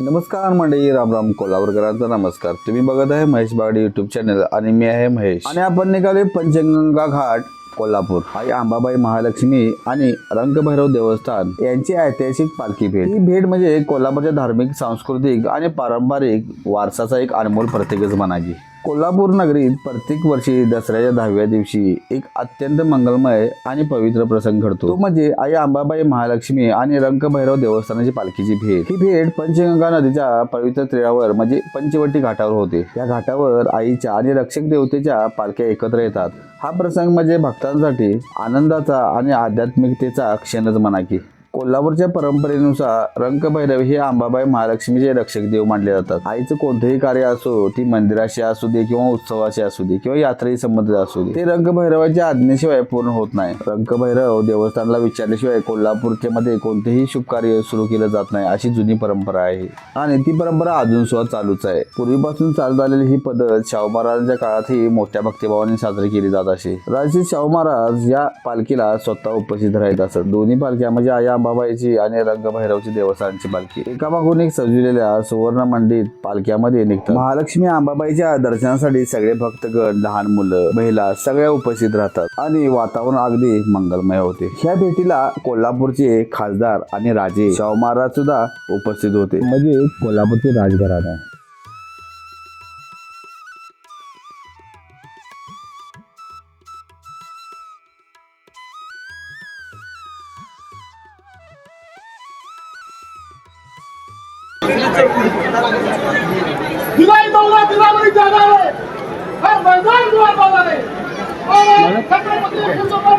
नमस्कार मंडळी राम राम कोल्हापूरकरांचा नमस्कार. तुम्ही बघत आहे महेश बागडे युट्यूब चॅनल आणि मी आहे महेश. आणि आपण निघाले पंचगंगा घाट कोल्हापूर. आई अंबाबाई महालक्ष्मी आणि रंगभैरव देवस्थान यांची ऐतिहासिक पालखी भेट. ही भेट म्हणजे कोल्हापूरच्या धार्मिक सांस्कृतिक आणि पारंपरिक वारसाचा एक अनमोल प्रतीकच म्हणायची. कोल्हापूर नगरीत प्रत्येक वर्षी दसऱ्याच्या दहाव्या दिवशी एक अत्यंत मंगलमय आणि पवित्र प्रसंग घडतो. तो म्हणजे आई अंबाबाई महालक्ष्मी आणि रंगभैरव देवस्थानाची पालखीची भेट. ही भेट पंचगंगा नदीच्या पवित्र तीरावर म्हणजे पंचवटी घाटावर होते. या घाटावर आईच्या आणि रक्षक देवतेच्या पालख्या एकत्र येतात. हा प्रसंग म्हणजे भक्तांसाठी आनंदाचा आणि आध्यात्मिकतेचा क्षणच म्हणा की. कोल्हापूरच्या परंपरेनुसार रंगभैरव हे आंबाबाई महालक्ष्मीचे रक्षक देव मानले जातात. आईचं कोणतंही कार्य असो ती मंदिराशी असू दे किंवा उत्सवाशी असू दे किंवा यात्रेशी संबंधित असू दे ते रंगभैरवाच्या आज्ञेशिवाय पूर्ण होत नाही. रंगभैरव देवस्थानला विचारल्याशिवाय कोल्हापूरच्या मध्ये कोणतेही शुभ कार्य सुरू केलं जात नाही अशी जुनी परंपरा आहे. आणि ती परंपरा अजून सुद्धा चालूच आहे. पूर्वीपासून चालत आलेली ही पद्धत शाहू महाराजांच्या काळातही मोठ्या भक्तिभावाने साजरी केली जात असे. राजश्री शाहू महाराज या पालखीला स्वतः उपस्थित राहत असत दोन्ही पालख्या म्हणजे आई अंबाबाईची आणि रंगभैरवची देवस्थानची पालखी. एकामागून एक सजविलेल्या सुवर्ण मंडित पालख्यामध्ये निघतात. महालक्ष्मी अंबाबाईच्या दर्शनासाठी सगळे भक्तगण लहान मुलं महिला सगळ्या उपस्थित राहतात आणि वातावरण अगदी मंगलमय होते. ह्या भेटीला कोल्हापूरचे खासदार आणि राजे शाहू महाराज सुद्धा उपस्थित होते. म्हणजे कोल्हापूरचे राजघराणा. দিলাই দৌড়া দিলামনি জানা রে আর ময়দান দুয়ার বাজারে ও ছাত্রপতি সুন্দর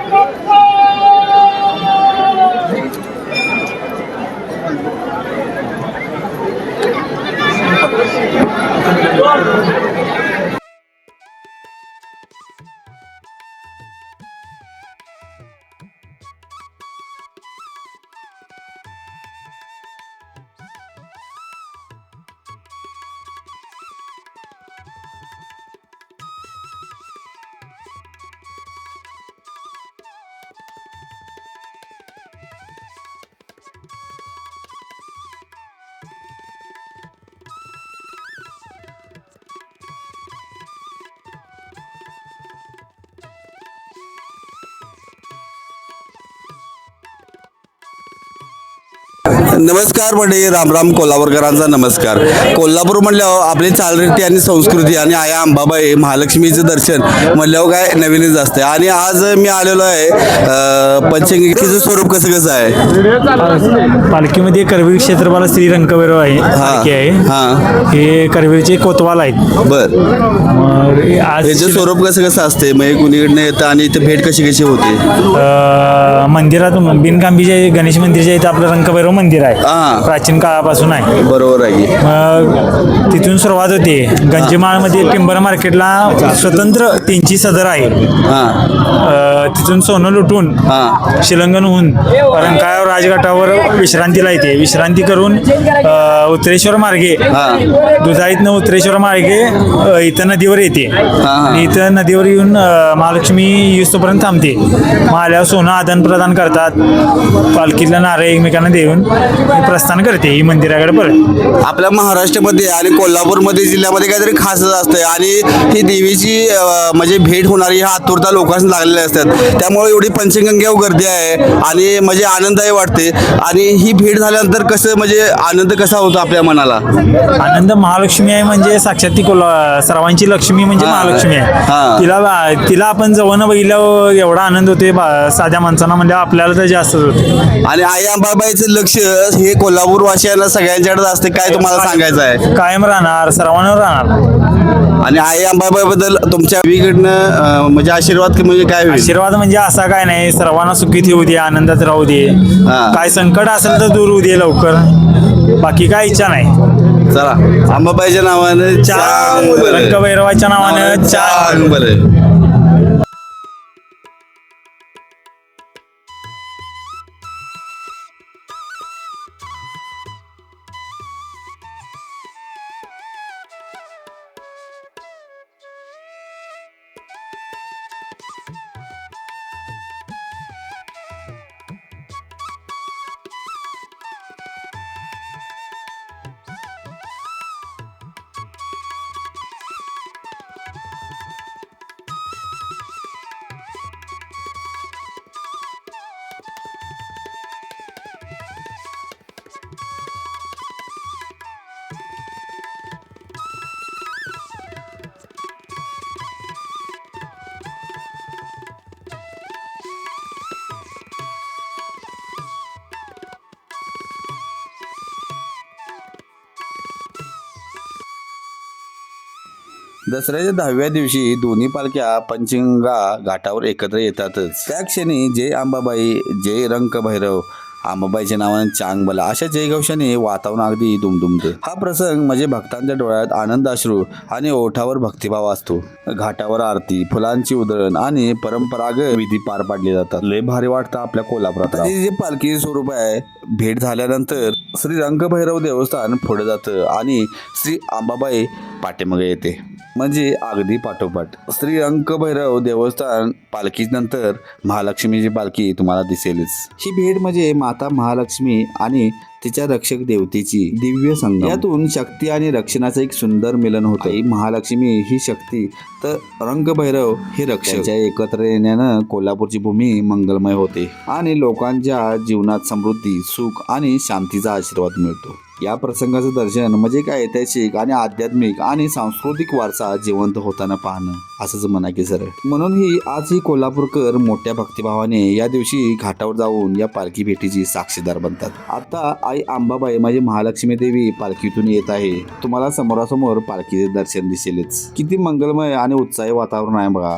नमस्कार. मंडळी रामराम कोल्हापूरकरांचा नमस्कार. कोल्हापूर म्हणल्यावर आपली चालरीती आणि संस्कृती आणि आया अंबाबाई महालक्ष्मीचं दर्शन म्हणल्यावर काय नवीनच असते आणि आज मी आलेलो आहे अं, पंचगंगेचं स्वरूप कसं कसं आहे? पालखीमध्ये करवीर क्षेत्रपाल श्री रंगभैरव आहे हा हे. करवीरचे कोतवाल आहेत. बर. मग याचं स्वरूप कसं कसं असते म्हणजे कुणीकडनं येतं आणि इथे भेट कशी कशी होते? मंदिरात बिनकांबीचे गणेश मंदिरच्या इथं आपलं रंगभैरव मंदिर आहे. हा. प्राचीन काळापासून आहे. बरोबर आहे की. मग तिथून सुरुवात होते. गंजीमाळमध्ये टिंबर मार्केटला स्वतंत्र त्यांची सदर आहे. हा. अं, तिथून सोनं लुटून हा. होऊन रंकाळ्यावर राजघाटावर विश्रांतीला येते विश्रांती करून अ, उत्तरेश्वर मार्गे. दुधाईतनं उत्तरेश्वर मार्गे अ, इथं नदीवर येते. आणि इथं नदीवर येऊन अ, महालक्ष्मी युस्तोपर्यंत थांबते. मग आल्यावर सोनं आदान प्रदान करतात. पालखीतला नारळ एकमेकांना देऊन प्रस्थान करते ही मंदिराकडे परत. आपल्या महाराष्ट्रामध्ये आणि कोल्हापूरमध्ये जिल्ह्यामध्ये काहीतरी खासच असतं आणि ही देवीची अं, म्हणजे भेट होणारी ह्या आतुरता लोकांना लागलेल्या असतात. त्यामुळे एवढी पंचगंगेवर गर्दी आहे आणि म्हणजे आनंदही वाटते. आणि ही भेट झाल्यानंतर कसं म्हणजे आनंद कसा होतो आपल्या मनाला? आनंद महालक्ष्मी आहे म्हणजे साक्षात ती कोल्हा सर्वांची लक्ष्मी म्हणजे. महालक्ष्मी. आहे. तिला तिला आपण जवळ बघितल्यावर एवढा आनंद होते साध्या माणसांना म्हणजे आपल्याला तर जास्तच होते आणि आई अंबाबाईचं लक्ष हे कोल्हापूर वासियांना सगळ्यांच्याकडे असते काय तुम्हाला सांगायचं आहे? कायम राहणार सर्वांवर राहणार. आणि आई अंबाबाईबद्दल तुमच्या देवीकडनं अं, म्हणजे आशीर्वाद म्हणजे काय होईल? आशीर्वाद म्हणजे असा काय नाही सर्वांना सुखी ठेवू दे आनंदात राहू दे. हा. काय संकट असेल तर दूर होऊ दे लवकर. बाकी काय इच्छा नाही. चला अंबाबाईच्या नावानं चांग बरं. रंगभैरवाच्या नावानं चांग चांग. बरं. दसऱ्याच्या दहाव्या दिवशी दोन्ही पालख्या पंचिंगा घाटावर एकत्र येतातच. त्या क्षणी जय अंबाबाई जय रंक भैरव अंबाबाईच्या नावाने चांगबला अशा जयघोषाने वातावरण अगदी दुमदुमते. हा प्रसंग म्हणजे भक्तांच्या डोळ्यात आनंद अश्रू आणि ओठावर भक्तिभाव असतो. घाटावर आरती फुलांची उधळण आणि परंपरागत विधी पार पाडले जातात. लय भारी वाटतं आपल्या कोल्हापुरात हे जे पालखी स्वरूप आहे भेट झाल्यानंतर श्री रंगभैरव देवस्थान पुढे जातं आणि श्री आंबाबाई पाठीमागे येते. म्हणजे अगदी पाठोपाठ. श्री अंकभैरव देवस्थान पालखीनंतर महालक्ष्मीची पालखी तुम्हाला दिसेलच. ही भेट म्हणजे माता महालक्ष्मी आणि तिच्या रक्षक देवतेची दिव्य संगम. यातून शक्ती आणि रक्षणाचं एक सुंदर मिलन होतं. महालक्ष्मी ही शक्ती तर रंगभैरव हे रक्षक. एकत्र येण्यानं कोल्हापूरची भूमी मंगलमय होते. आणि लोकांच्या जीवनात समृद्धी सुख आणि शांतीचा आशीर्वाद मिळतो. या प्रसंगाचं दर्शन म्हणजे काय? ऐतिहासिक आणि आध्यात्मिक आणि सांस्कृतिक वारसा जिवंत होताना पाहणं. असंच म्हणा की सर म्हणून ही आज ही कोल्हापूरकर मोठ्या भक्तिभावाने या दिवशी घाटावर जाऊन या पालखी भेटीची साक्षीदार बनतात. आता आई आंबाबाई माझी महालक्ष्मी देवी पालखीतून येत आहे. तुम्हाला समोरासमोर पालखीचे दर्शन दिसेलच. किती मंगलमय आणि उत्साही वातावरण आहे बघा.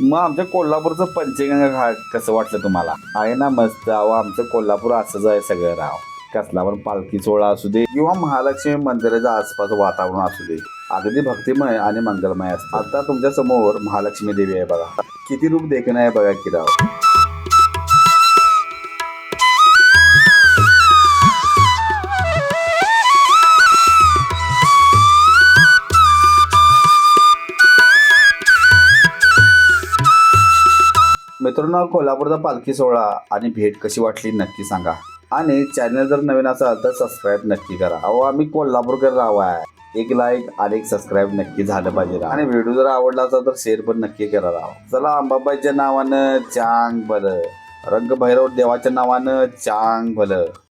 मग आमच्या कोल्हापूरचं पंचगंगा घाट कसं वाटलं तुम्हाला? आहे ना मस्त. आहो आमचं कोल्हापूर असंच आहे सगळं राव. कसला पण पालखी सोहळा असू दे किंवा महालक्ष्मी मंदिराच्या आसपास वातावरण असू दे. अगदी भक्तिमय आणि मंगलमय असतं. आता तुमच्यासमोर महालक्ष्मी देवी आहे बघा. किती रूप देखील आहे बघा किराव मित्रांनो कोल्हापूरचा पालखी सोहळा आणि भेट कशी वाटली नक्की सांगा. आणि चॅनल जर नवीन असाल तर सबस्क्राईब नक्की करा. अहो आम्ही कोल्हापूरकर राव आहे. एक लाईक आणि एक सबस्क्राईब नक्की झालं पाहिजे आणि व्हिडिओ जर आवडला असेल तर शेअर पण नक्की करा राव. चला अंबाबाईच्या नावानं चांग भलं. रंगभैरव देवाच्या नावानं चांग भलं.